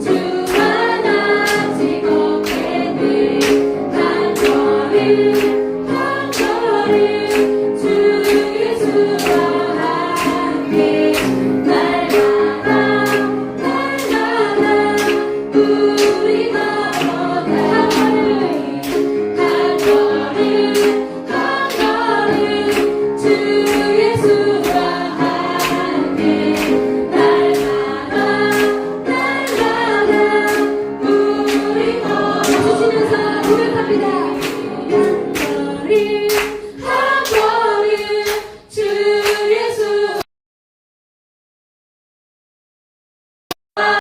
주와 나 즐겁게 늘 한 걸음